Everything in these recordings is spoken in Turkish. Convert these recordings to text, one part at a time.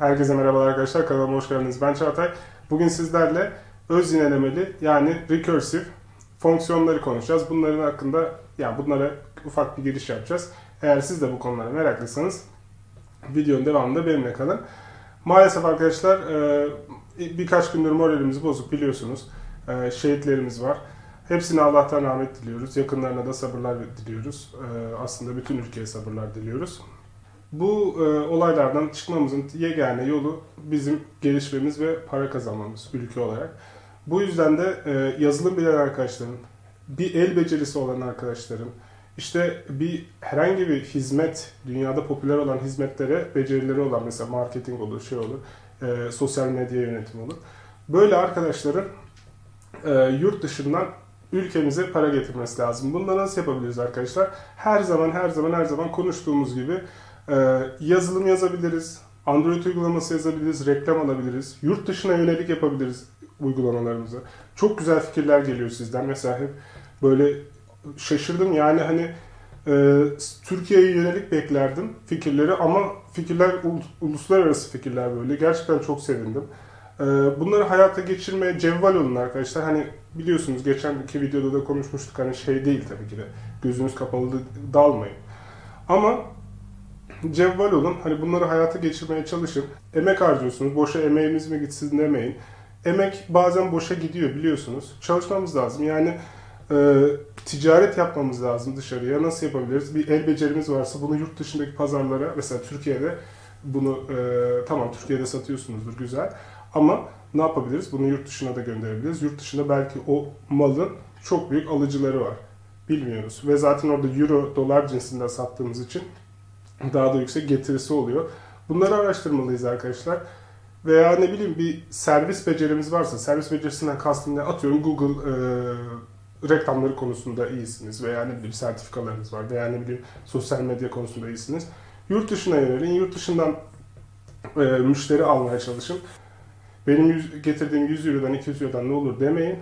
Herkese merhabalar arkadaşlar. Kanalıma hoş geldiniz. Ben Çağatay. Bugün sizlerle öz yinelemeli yani recursive fonksiyonları konuşacağız. Bunların hakkında yani bunlara ufak bir giriş yapacağız. Eğer siz de bu konulara meraklıysanız videonun devamında benimle kalın. Maalesef arkadaşlar e, birkaç gündür moralimiz bozuk biliyorsunuz. E, Şehitlerimiz var. Hepsine Allah'tan rahmet diliyoruz. Yakınlarına da sabırlar diliyoruz. E, Aslında bütün ülkeye sabırlar diliyoruz. Bu e, olaylardan çıkmamızın yegane yolu bizim gelişmemiz ve para kazanmamız ülke olarak. Bu yüzden de e, yazılım bilen arkadaşların, bir el becerisi olan arkadaşların, işte bir herhangi bir hizmet, dünyada popüler olan hizmetlere becerileri olan mesela marketing olur, şey olur, e, sosyal medya yönetimi olur. Böyle arkadaşların e, yurt dışından ülkemize para getirmesi lazım. Bunu nasıl yapabiliriz arkadaşlar? Her zaman her zaman her zaman konuştuğumuz gibi yazılım yazabiliriz, Android uygulaması yazabiliriz, reklam alabiliriz, yurt dışına yönelik yapabiliriz uygulamalarımızı. Çok güzel fikirler geliyor sizden. Mesela hep böyle şaşırdım yani hani e, Türkiye'ye yönelik beklerdim fikirleri ama fikirler ul- uluslararası fikirler böyle. Gerçekten çok sevindim. E, bunları hayata geçirmeye cevval olun arkadaşlar. Hani biliyorsunuz geçen iki videoda da konuşmuştuk hani şey değil tabii ki de gözünüz kapalı da- dalmayın. Ama cevval olun. Hani bunları hayata geçirmeye çalışın. Emek harcıyorsunuz. Boşa emeğimiz mi gitsin demeyin. Emek bazen boşa gidiyor biliyorsunuz. Çalışmamız lazım. Yani e, ticaret yapmamız lazım dışarıya. Nasıl yapabiliriz? Bir el becerimiz varsa bunu yurt dışındaki pazarlara, mesela Türkiye'de bunu e, tamam Türkiye'de satıyorsunuzdur güzel. Ama ne yapabiliriz? Bunu yurt dışına da gönderebiliriz. Yurt dışında belki o malın çok büyük alıcıları var. Bilmiyoruz. Ve zaten orada euro, dolar cinsinden sattığımız için daha da yüksek getirisi oluyor. Bunları araştırmalıyız arkadaşlar. Veya ne bileyim bir servis becerimiz varsa, servis becerisinden kastım ne atıyorum Google e, reklamları konusunda iyisiniz veya ne bileyim sertifikalarınız var veya ne bileyim sosyal medya konusunda iyisiniz. Yurt dışına yönelin, yurt dışından e, müşteri almaya çalışın. Benim yüz, getirdiğim 100 Euro'dan 200 Euro'dan ne olur demeyin.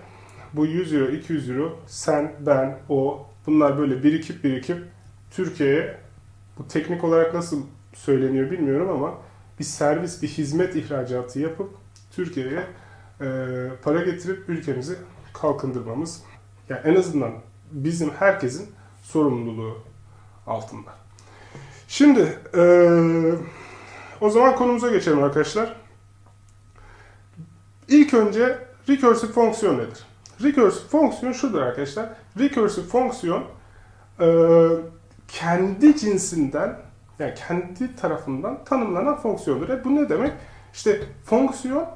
Bu 100 Euro, 200 Euro sen, ben, o bunlar böyle birikip birikip Türkiye'ye bu teknik olarak nasıl söyleniyor bilmiyorum ama bir servis, bir hizmet ihracatı yapıp Türkiye'ye e, para getirip ülkemizi kalkındırmamız. Yani en azından bizim herkesin sorumluluğu altında. Şimdi e, o zaman konumuza geçelim arkadaşlar. İlk önce recursive fonksiyon nedir? Recursive fonksiyon şudur arkadaşlar. Recursive fonksiyon e, kendi cinsinden yani kendi tarafından tanımlanan fonksiyondur. E bu ne demek? İşte fonksiyon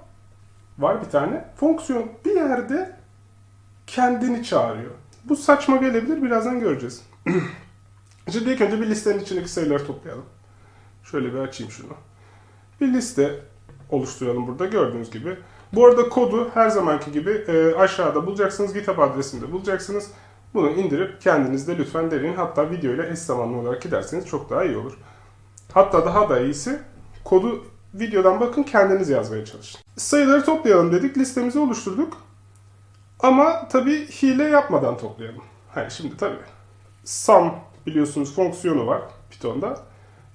var bir tane. Fonksiyon bir yerde kendini çağırıyor. Bu saçma gelebilir. Birazdan göreceğiz. Şimdi ilk önce bir listenin içindeki sayıları toplayalım. Şöyle bir açayım şunu. Bir liste oluşturalım burada gördüğünüz gibi. Bu arada kodu her zamanki gibi e, aşağıda bulacaksınız. GitHub adresinde bulacaksınız. Bunu indirip kendiniz de lütfen deneyin. Hatta video ile eş zamanlı olarak giderseniz çok daha iyi olur. Hatta daha da iyisi kodu videodan bakın kendiniz yazmaya çalışın. Sayıları toplayalım dedik. Listemizi oluşturduk. Ama tabii hile yapmadan toplayalım. Hani şimdi tabii sum biliyorsunuz fonksiyonu var Python'da.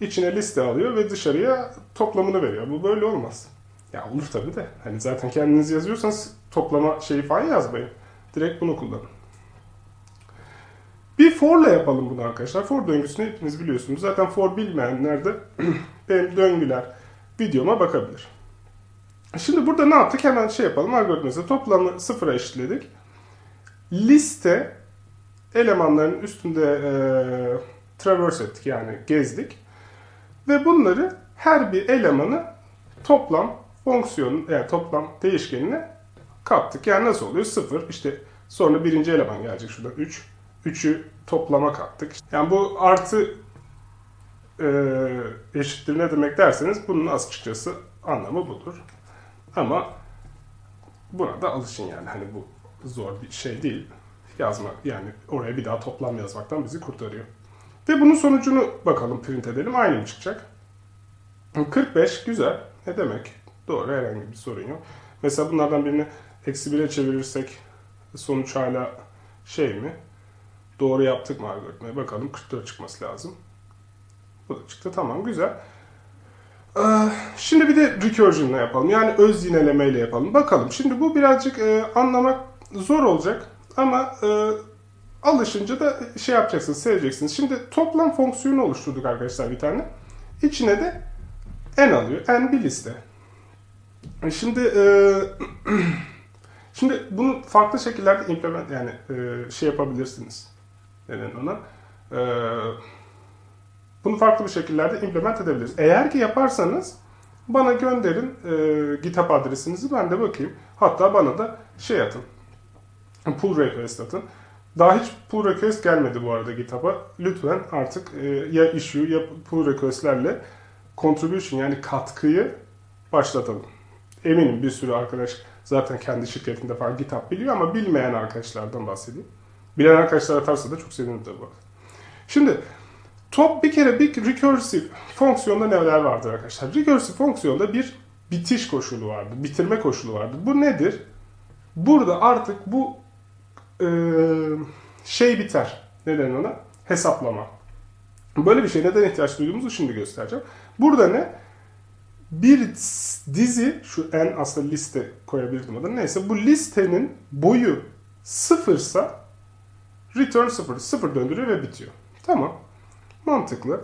İçine liste alıyor ve dışarıya toplamını veriyor. Bu böyle olmaz. Ya olur tabii de. Hani zaten kendiniz yazıyorsanız toplama şeyi falan yazmayın. Direkt bunu kullanın. Bir for'la yapalım bunu arkadaşlar. For döngüsünü hepiniz biliyorsunuz. Zaten for bilmeyenler de benim döngüler videoma bakabilir. Şimdi burada ne yaptık? Hemen şey yapalım. Algoritmada toplamı sıfıra eşitledik. Liste elemanların üstünde e, traverse ettik yani gezdik. Ve bunları her bir elemanı toplam fonksiyonun yani toplam değişkenine kattık. Yani nasıl oluyor? Sıfır. İşte sonra birinci eleman gelecek şurada 3. 3'ü toplama kattık. Yani bu artı e, eşittir ne demek derseniz bunun açıkçası anlamı budur. Ama buna da alışın yani. Hani bu zor bir şey değil. Yazma yani oraya bir daha toplam yazmaktan bizi kurtarıyor. Ve bunun sonucunu bakalım print edelim. Aynı mı çıkacak? 45 güzel. Ne demek? Doğru herhangi bir sorun yok. Mesela bunlardan birini eksi 1'e çevirirsek sonuç hala şey mi? Doğru yaptık mı algoritmaya? Bakalım 44 çıkması lazım. Bu da çıktı. Tamam güzel. Ee, Şimdi bir de recursion'la yapalım. Yani öz yinelemeyle yapalım. Bakalım. Şimdi bu birazcık e, anlamak zor olacak ama e, alışınca da şey yapacaksınız, seveceksiniz. Şimdi toplam fonksiyonu oluşturduk arkadaşlar bir tane. İçine de n alıyor. n bir liste. Şimdi e, şimdi bunu farklı şekillerde implement yani e, şey yapabilirsiniz. Neden ona? E, bunu farklı bir şekillerde implement edebiliriz. Eğer ki yaparsanız bana gönderin e, GitHub adresinizi ben de bakayım. Hatta bana da şey atın. Pull request atın. Daha hiç pull request gelmedi bu arada GitHub'a. Lütfen artık e, ya issue ya pull request'lerle contribution yani katkıyı başlatalım. Eminim bir sürü arkadaş zaten kendi şirketinde falan GitHub biliyor ama bilmeyen arkadaşlardan bahsedeyim. Bilen arkadaşlar atarsa da çok sevinirim tabii arada. Şimdi top bir kere bir recursive fonksiyonda neler vardır arkadaşlar? Recursive fonksiyonda bir bitiş koşulu vardır, bitirme koşulu vardır. Bu nedir? Burada artık bu e, şey biter. Neden ona? Hesaplama. Böyle bir şey neden ihtiyaç duyduğumuzu şimdi göstereceğim. Burada ne? Bir dizi, şu en aslında liste koyabilirdim adını. Neyse bu listenin boyu sıfırsa return sıfır. Sıfır döndürüyor ve bitiyor. Tamam. Mantıklı.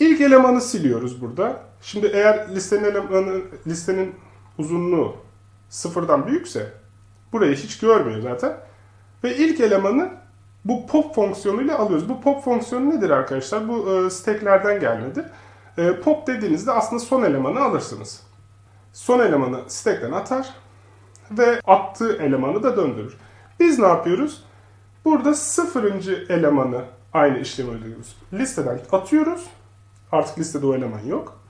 İlk elemanı siliyoruz burada. Şimdi eğer listenin elemanı, listenin uzunluğu sıfırdan büyükse burayı hiç görmüyor zaten. Ve ilk elemanı bu pop fonksiyonuyla alıyoruz. Bu pop fonksiyonu nedir arkadaşlar? Bu e, stacklerden gelmedi. E, pop dediğinizde aslında son elemanı alırsınız. Son elemanı stackten atar ve attığı elemanı da döndürür. Biz ne yapıyoruz? Burada sıfırıncı elemanı aynı işlemi uyguluyoruz. Listeden atıyoruz. Artık listede o eleman yok.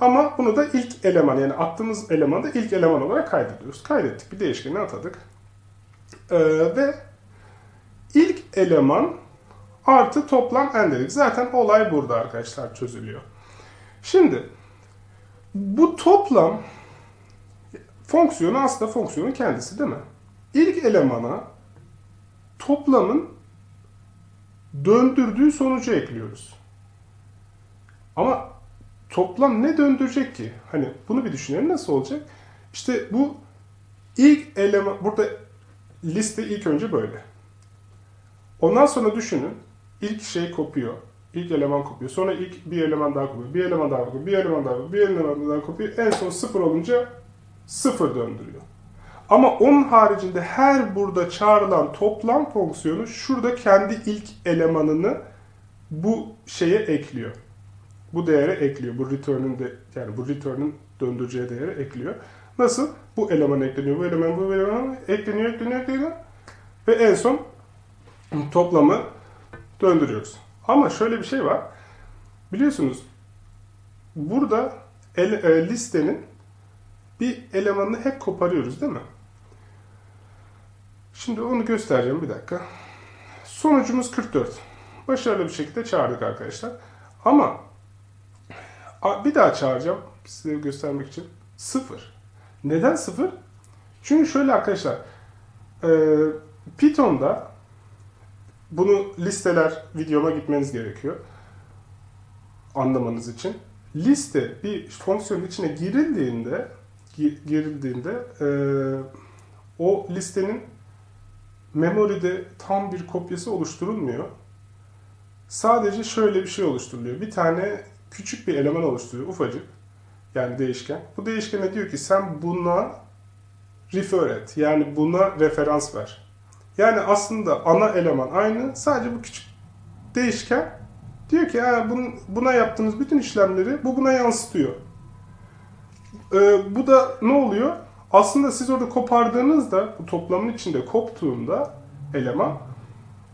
Ama bunu da ilk eleman yani attığımız elemanı da ilk eleman olarak kaydediyoruz. Kaydettik. Bir değişkeni atadık. Ee, ve ilk eleman artı toplam n dedik. Zaten olay burada arkadaşlar çözülüyor. Şimdi bu toplam fonksiyonu aslında fonksiyonun kendisi değil mi? İlk elemana toplamın döndürdüğü sonucu ekliyoruz. Ama toplam ne döndürecek ki? Hani bunu bir düşünelim nasıl olacak? İşte bu ilk eleman burada liste ilk önce böyle. Ondan sonra düşünün ilk şey kopuyor. İlk eleman kopuyor. Sonra ilk bir eleman daha kopuyor. Bir eleman daha kopuyor. Bir eleman daha kopuyor. Bir eleman daha kopuyor. En son sıfır olunca sıfır döndürüyor. Ama onun haricinde her burada çağrılan toplam fonksiyonu şurada kendi ilk elemanını bu şeye ekliyor. Bu değere ekliyor. Bu return'ün de yani bu return'ün döndüreceği değere ekliyor. Nasıl? Bu eleman ekleniyor, bu eleman, bu eleman ekleniyor, ekleniyor, ekleniyor. Ve en son toplamı döndürüyoruz. Ama şöyle bir şey var. Biliyorsunuz burada el, e, listenin bir elemanını hep koparıyoruz değil mi? Şimdi onu göstereceğim bir dakika. Sonucumuz 44. Başarılı bir şekilde çağırdık arkadaşlar. Ama bir daha çağıracağım size göstermek için. 0. Neden 0? Çünkü şöyle arkadaşlar. E, Python'da bunu listeler videoma gitmeniz gerekiyor. Anlamanız için. Liste bir fonksiyonun içine girildiğinde girildiğinde e, o listenin memory'de tam bir kopyası oluşturulmuyor. Sadece şöyle bir şey oluşturuluyor. Bir tane küçük bir eleman oluşturuyor, ufacık. Yani değişken. Bu değişkene diyor ki sen buna refer et. Yani buna referans ver. Yani aslında ana eleman aynı. Sadece bu küçük değişken diyor ki buna yaptığınız bütün işlemleri bu buna yansıtıyor. Ee, bu da ne oluyor? Aslında siz orada kopardığınızda, bu toplamın içinde koptuğunda eleman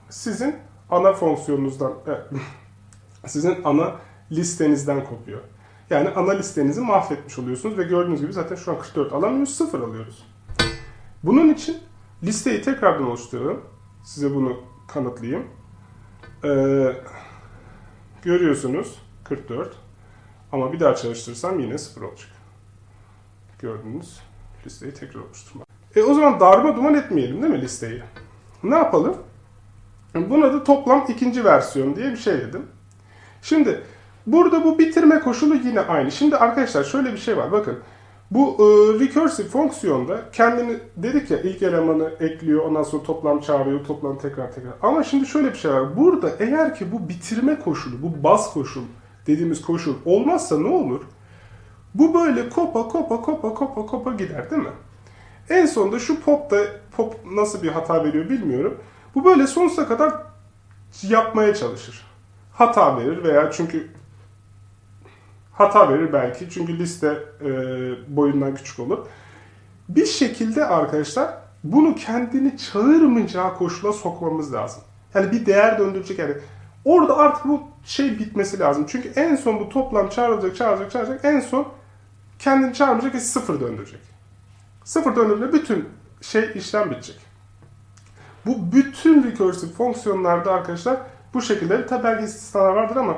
sizin ana fonksiyonunuzdan, e, sizin ana listenizden kopuyor. Yani ana listenizi mahvetmiş oluyorsunuz ve gördüğünüz gibi zaten şu an 44 alamıyoruz, 0 alıyoruz. Bunun için listeyi tekrardan oluşturalım. Size bunu kanıtlayayım. Ee, görüyorsunuz 44 ama bir daha çalıştırırsam yine 0 olacak. Gördünüz listeyi tekrar oluşturmak. E o zaman darma duman etmeyelim değil mi listeyi? Ne yapalım? Buna da toplam ikinci versiyon diye bir şey dedim. Şimdi Burada bu bitirme koşulu yine aynı. Şimdi arkadaşlar şöyle bir şey var. Bakın bu e, recursive fonksiyonda kendini dedik ya ilk elemanı ekliyor ondan sonra toplam çağırıyor toplam tekrar tekrar. Ama şimdi şöyle bir şey var. Burada eğer ki bu bitirme koşulu bu baz koşul dediğimiz koşul olmazsa ne olur? Bu böyle kopa kopa kopa kopa kopa gider değil mi? En sonunda şu popta pop nasıl bir hata veriyor bilmiyorum. Bu böyle sonsuza kadar yapmaya çalışır. Hata verir veya çünkü hata verir belki çünkü liste e, boyundan küçük olur. Bir şekilde arkadaşlar bunu kendini çağırmayacağı koşula sokmamız lazım. Yani bir değer döndürecek yani. Orada artık bu şey bitmesi lazım. Çünkü en son bu toplam çağrılacak, çağrılacak, çağrılacak. En son kendini çağırmayacak ve sıfır döndürecek. Sıfır döndüğünde bütün şey işlem bitecek. Bu bütün recursive fonksiyonlarda arkadaşlar bu şekilde tabi belki istisnalar vardır ama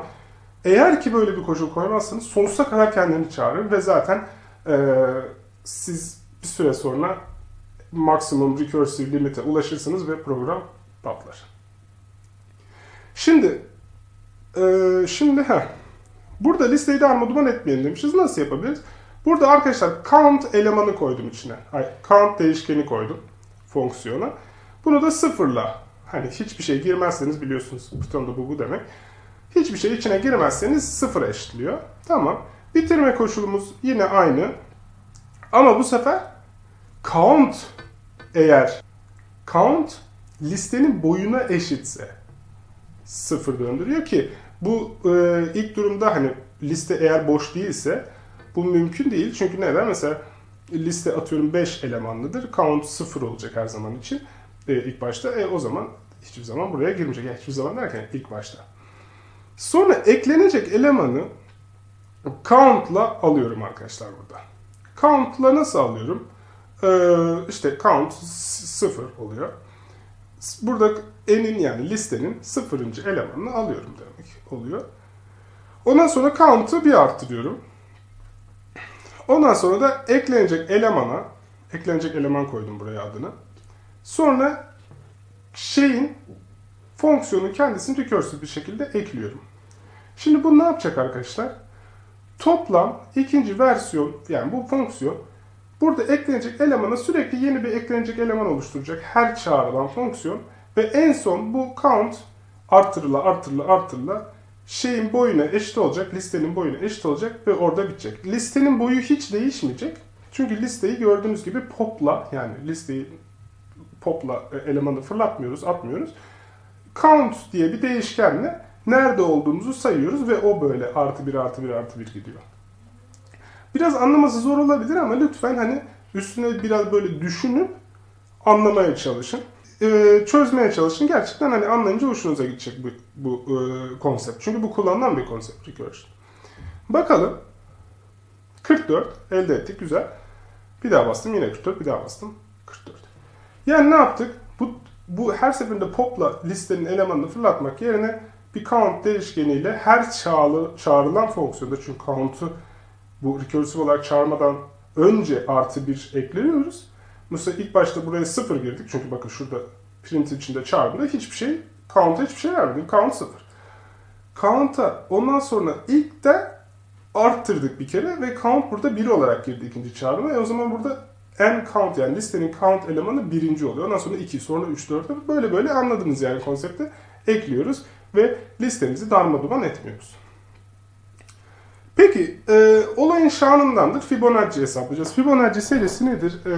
eğer ki böyle bir koşul koymazsanız sonsuza kadar kendini çağırır ve zaten eee, siz bir süre sonra maksimum recursive limite ulaşırsınız ve program patlar. Şimdi eee, şimdi ha burada listeyi darma duman etmeyelim demişiz. Nasıl yapabiliriz? Burada arkadaşlar count elemanı koydum içine. Ay, count değişkeni koydum fonksiyona. Bunu da sıfırla hani hiçbir şey girmezseniz biliyorsunuz Python'da bu bu demek. Hiçbir şey içine girmezseniz sıfır eşitliyor. Tamam. Bitirme koşulumuz yine aynı. Ama bu sefer count eğer count listenin boyuna eşitse sıfır döndürüyor ki bu e, ilk durumda hani liste eğer boş değilse bu mümkün değil. Çünkü neden? Mesela liste atıyorum 5 elemanlıdır. Count 0 olacak her zaman için e, ilk başta. E, o zaman hiçbir zaman buraya girmeyecek. Yani hiçbir zaman derken ilk başta. Sonra eklenecek elemanı count'la alıyorum arkadaşlar burada. Count'la nasıl alıyorum? Ee, işte count 0 oluyor. Burada n'in yani listenin sıfırıncı elemanını alıyorum demek oluyor. Ondan sonra count'u bir arttırıyorum. Ondan sonra da eklenecek elemana, eklenecek eleman koydum buraya adını. Sonra şeyin fonksiyonun kendisini recursive bir şekilde ekliyorum. Şimdi bu ne yapacak arkadaşlar? Toplam ikinci versiyon yani bu fonksiyon burada eklenecek elemana sürekli yeni bir eklenecek eleman oluşturacak her çağrılan fonksiyon ve en son bu count artırıla artırıla artırıla şeyin boyuna eşit olacak, listenin boyuna eşit olacak ve orada bitecek. Listenin boyu hiç değişmeyecek. Çünkü listeyi gördüğünüz gibi popla yani listeyi popla e, elemanı fırlatmıyoruz, atmıyoruz. Count diye bir değişkenle nerede olduğumuzu sayıyoruz ve o böyle artı bir artı bir artı bir gidiyor. Biraz anlaması zor olabilir ama lütfen hani üstüne biraz böyle düşünüp anlamaya çalışın. Ee, çözmeye çalışın. Gerçekten hani anlayınca hoşunuza gidecek bu, bu e, konsept. Çünkü bu kullanılan bir konsept recursion. Bakalım. 44 elde ettik. Güzel. Bir daha bastım. Yine 44. Bir daha bastım. 44. Yani ne yaptık? Bu, bu her seferinde pop'la listenin elemanını fırlatmak yerine bir count değişkeniyle her çağrı, çağrılan fonksiyonda çünkü count'u bu recursive olarak çağırmadan önce artı bir ekliyoruz. Mesela ilk başta buraya sıfır girdik. Çünkü bakın şurada print içinde çağırdığında hiçbir şey, count'a hiçbir şey vermedim. Count sıfır. Count'a ondan sonra ilk de arttırdık bir kere ve count burada 1 olarak girdi ikinci çağrıma. E o zaman burada n count yani listenin count elemanı birinci oluyor. Ondan sonra 2, sonra 3, 4 böyle böyle anladınız yani konsepti. Ekliyoruz ve listemizi darmaduman etmiyoruz. Peki e, olayın şanındandır Fibonacci hesaplayacağız. Fibonacci serisi nedir? E,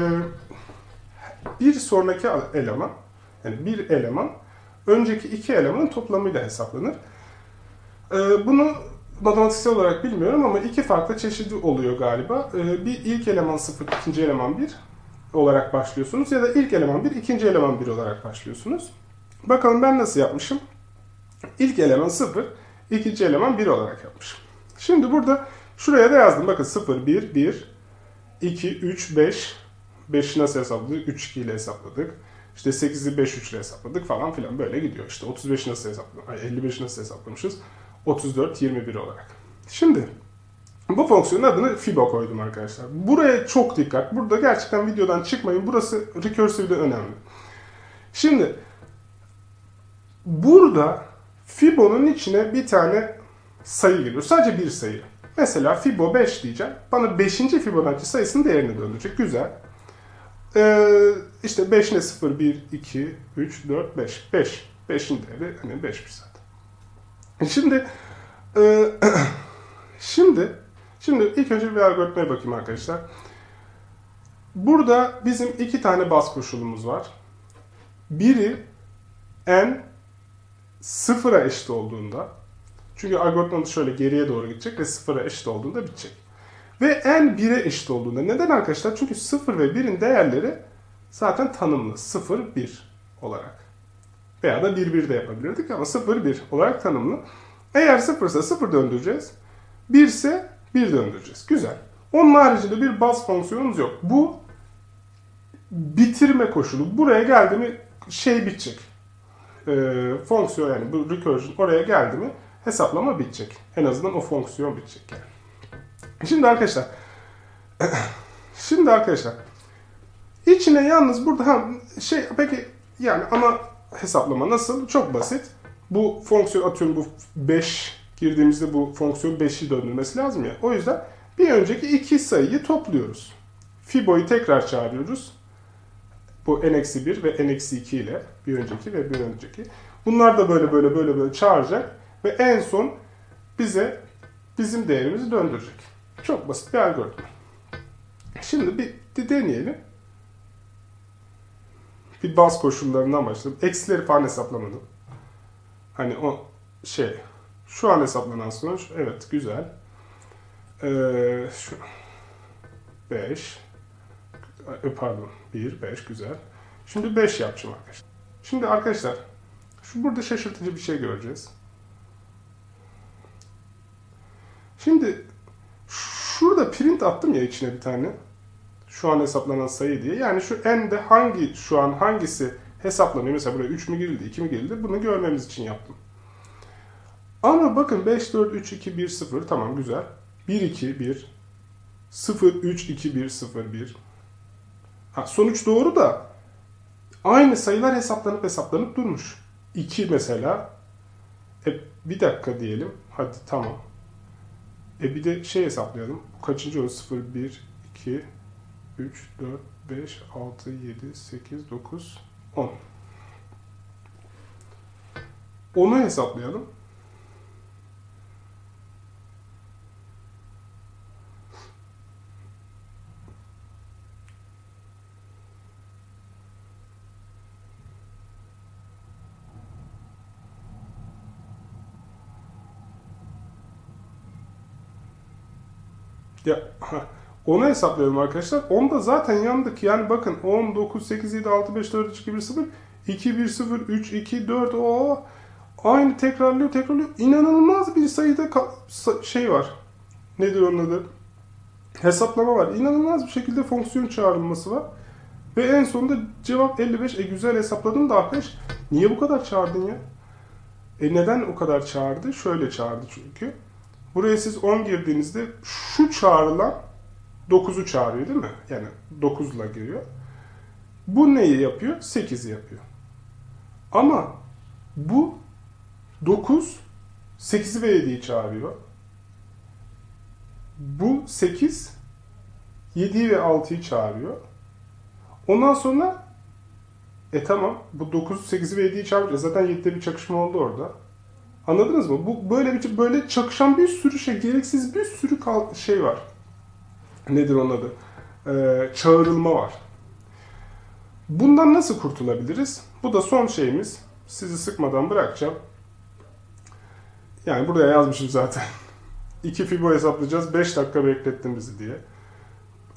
bir sonraki eleman, yani bir eleman, önceki iki elemanın toplamıyla hesaplanır. E, bunu matematiksel olarak bilmiyorum ama iki farklı çeşidi oluyor galiba. E, bir ilk eleman 0, ikinci eleman 1 olarak başlıyorsunuz ya da ilk eleman 1, ikinci eleman 1 olarak başlıyorsunuz. Bakalım ben nasıl yapmışım? İlk eleman 0, ikinci eleman 1 olarak yapmışım. Şimdi burada şuraya da yazdım. Bakın 0, 1, 1, 2, 3, 5. 5'i nasıl hesapladık? 3, 2 ile hesapladık. İşte 8'i 5, 3 ile hesapladık falan filan. Böyle gidiyor. İşte 35'i nasıl hesapladık? Ay 55'i nasıl hesaplamışız? 34, 21 olarak. Şimdi bu fonksiyonun adını Fibo koydum arkadaşlar. Buraya çok dikkat. Burada gerçekten videodan çıkmayın. Burası recursive'de önemli. Şimdi burada Fibo'nun içine bir tane sayı geliyor. Sadece bir sayı. Mesela Fibo 5 diyeceğim. Bana 5. Fibonacci sayısının değerini döndürecek. Güzel. Ee, işte 5 ne 0, 1, 2, 3, 4, 5. 5. 5'in değeri hani 5'miş zaten. Şimdi e, şimdi şimdi ilk önce bir algoritmaya bakayım arkadaşlar. Burada bizim iki tane baz koşulumuz var. Biri n sıfıra eşit olduğunda çünkü algoritmamız şöyle geriye doğru gidecek ve sıfıra eşit olduğunda bitecek. Ve n 1'e eşit olduğunda. Neden arkadaşlar? Çünkü 0 ve 1'in değerleri zaten tanımlı. 0, 1 olarak. Veya da 1, 1 de yapabilirdik ama 0, 1 olarak tanımlı. Eğer 0 ise 0 döndüreceğiz. 1 ise 1 döndüreceğiz. Güzel. Onun haricinde bir baz fonksiyonumuz yok. Bu bitirme koşulu. Buraya geldi mi şey bitecek. Ee, fonksiyon yani bu recursion oraya geldi mi hesaplama bitecek. En azından o fonksiyon bitecek yani. Şimdi arkadaşlar şimdi arkadaşlar içine yalnız burada ha, şey peki yani ana hesaplama nasıl? Çok basit. Bu fonksiyon atıyorum bu 5 girdiğimizde bu fonksiyon 5'i döndürmesi lazım ya. O yüzden bir önceki iki sayıyı topluyoruz. Fibo'yu tekrar çağırıyoruz. Bu n-1 ve n-2 ile bir önceki ve bir önceki. Bunlar da böyle böyle böyle böyle çağıracak ve en son bize bizim değerimizi döndürecek. Çok basit bir algoritma. Şimdi bir, bir deneyelim. Bir baz koşullarından başladım. Eksileri falan hesaplamadım. Hani o şey şu an hesaplanan sonuç evet güzel. Ee, şu 5 pardon 1 5 güzel. Şimdi 5 yapacağım arkadaşlar. Şimdi arkadaşlar şu burada şaşırtıcı bir şey göreceğiz. Şimdi şurada print attım ya içine bir tane. Şu an hesaplanan sayı diye. Yani şu n'de hangi şu an hangisi hesaplanıyor? Mesela buraya 3 mü girildi, 2 mi girildi? Bunu görmemiz için yaptım. Ama bakın 5, 4, 3, 2, 1, 0. Tamam güzel. 1, 2, 1. 0, 3, 2, 1, 0, 1. Ha, sonuç doğru da aynı sayılar hesaplanıp hesaplanıp durmuş. 2 mesela. E, bir dakika diyelim. Hadi tamam. E bir de şey hesaplayalım. Kaçıncı oldu? 0, 1, 2, 3, 4, 5, 6, 7, 8, 9, 10. Onu hesaplayalım. Ya onu hesaplıyorum arkadaşlar. Onda zaten yandık. Yani bakın 10, 9, 8, 7, 6, 5, 4, 3, 2, 1, 0, 2, 1, 0, 3, 2, 4, o aynı tekrarlıyor, tekrarlıyor. İnanılmaz bir sayıda şey var. Nedir onun adı? Hesaplama var. İnanılmaz bir şekilde fonksiyon çağrılması var. Ve en sonunda cevap 55. E güzel hesapladım da arkadaş. Niye bu kadar çağırdın ya? E neden o kadar çağırdı? Şöyle çağırdı çünkü. Buraya siz 10 girdiğinizde şu çağrılan 9'u çağırıyor değil mi? Yani 9 ile giriyor. Bu neyi yapıyor? 8'i yapıyor. Ama bu 9 8'i ve 7'yi çağırıyor. Bu 8 7'yi ve 6'yı çağırıyor. Ondan sonra e tamam bu 9 8'i ve 7'yi çağırıyor. Zaten 7'de bir çakışma oldu orada. Anladınız mı? Bu böyle bir böyle çakışan bir sürü şey, gereksiz bir sürü şey var. Nedir onun adı? Ee, çağrılma var. Bundan nasıl kurtulabiliriz? Bu da son şeyimiz. Sizi sıkmadan bırakacağım. Yani buraya yazmışım zaten. İki fibo hesaplayacağız. 5 dakika beklettin bizi diye.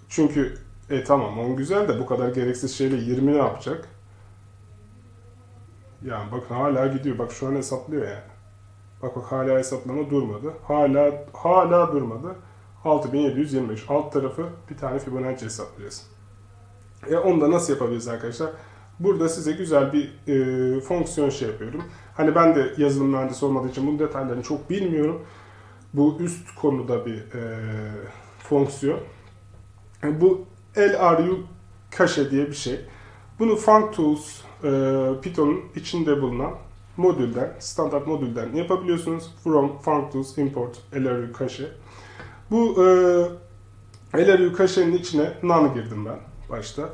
Çünkü e tamam 10 güzel de bu kadar gereksiz şeyle 20 ne yapacak? Yani bakın hala gidiyor. Bak şu an hesaplıyor yani. Bak bak hala hesaplama durmadı. Hala hala durmadı. 6725. Alt tarafı bir tane Fibonacci hesaplayacağız. E onu da nasıl yapabiliriz arkadaşlar? Burada size güzel bir e, fonksiyon şey yapıyorum. Hani ben de yazılım mühendisi olmadığı için bunun detaylarını çok bilmiyorum. Bu üst konuda bir e, fonksiyon. E, bu LRU cache diye bir şey. Bunu FuncTools, e, Python'un içinde bulunan modülden, standart modülden yapabiliyorsunuz. From functors import LRU cache. Bu e, LRU cache'nin içine none girdim ben başta.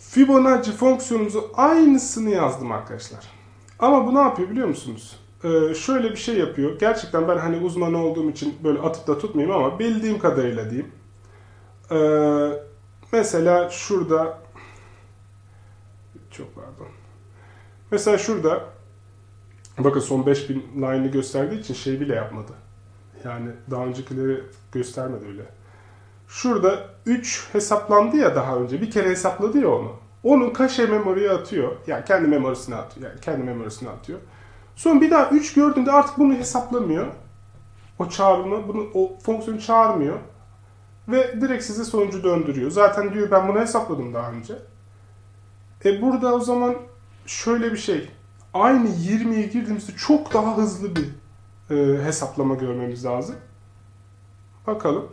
Fibonacci fonksiyonumuzu aynısını yazdım arkadaşlar. Ama bu ne yapıyor biliyor musunuz? Ee, şöyle bir şey yapıyor. Gerçekten ben hani uzman olduğum için böyle atıp da tutmayayım ama bildiğim kadarıyla diyeyim. Ee, mesela şurada çok pardon. Mesela şurada bakın son 5000 line'ı gösterdiği için şey bile yapmadı. Yani daha öncekileri göstermedi öyle. Şurada 3 hesaplandı ya daha önce. Bir kere hesapladı ya onu. Onun kaşe memoriye atıyor. Yani kendi memorisine atıyor. Yani kendi memorisine atıyor. Sonra bir daha 3 gördüğünde artık bunu hesaplamıyor. O çağrını, bunu o fonksiyonu çağırmıyor. Ve direkt size sonucu döndürüyor. Zaten diyor ben bunu hesapladım daha önce. E burada o zaman şöyle bir şey. Aynı 20'ye girdiğimizde çok daha hızlı bir e, hesaplama görmemiz lazım. Bakalım.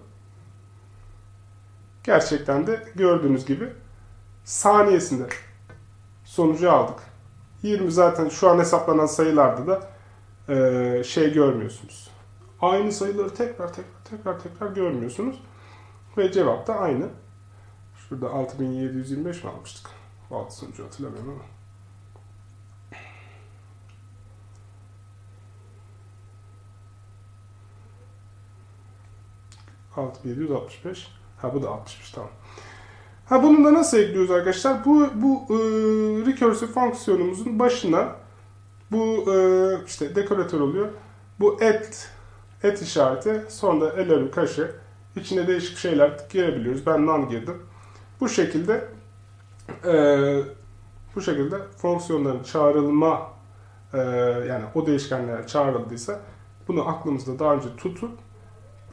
Gerçekten de gördüğünüz gibi saniyesinde sonucu aldık. 20 zaten şu an hesaplanan sayılarda da e, şey görmüyorsunuz. Aynı sayıları tekrar tekrar tekrar tekrar görmüyorsunuz. Ve cevap da aynı. Şurada 6725 mi almıştık? Bu sonucu hatırlamıyorum ama. Altı bin yedi yüz altmış beş. Ha bu da 60'mış tamam. Ha bunu da nasıl ekliyoruz arkadaşlar? Bu bu e, recursive fonksiyonumuzun başına bu e, işte dekoratör oluyor. Bu et et işareti sonra da LRU kaşı içine değişik şeyler girebiliyoruz. Ben none girdim. Bu şekilde e, bu şekilde fonksiyonların çağrılma e, yani o değişkenlere çağrıldıysa bunu aklımızda daha önce tutup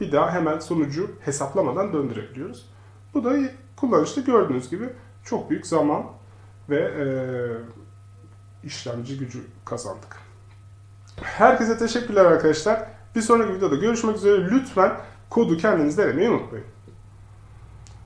bir daha hemen sonucu hesaplamadan döndürebiliyoruz. Bu da kullanışlı gördüğünüz gibi çok büyük zaman ve e, işlemci gücü kazandık. Herkese teşekkürler arkadaşlar. Bir sonraki videoda görüşmek üzere. Lütfen kodu kendiniz denemeyi unutmayın.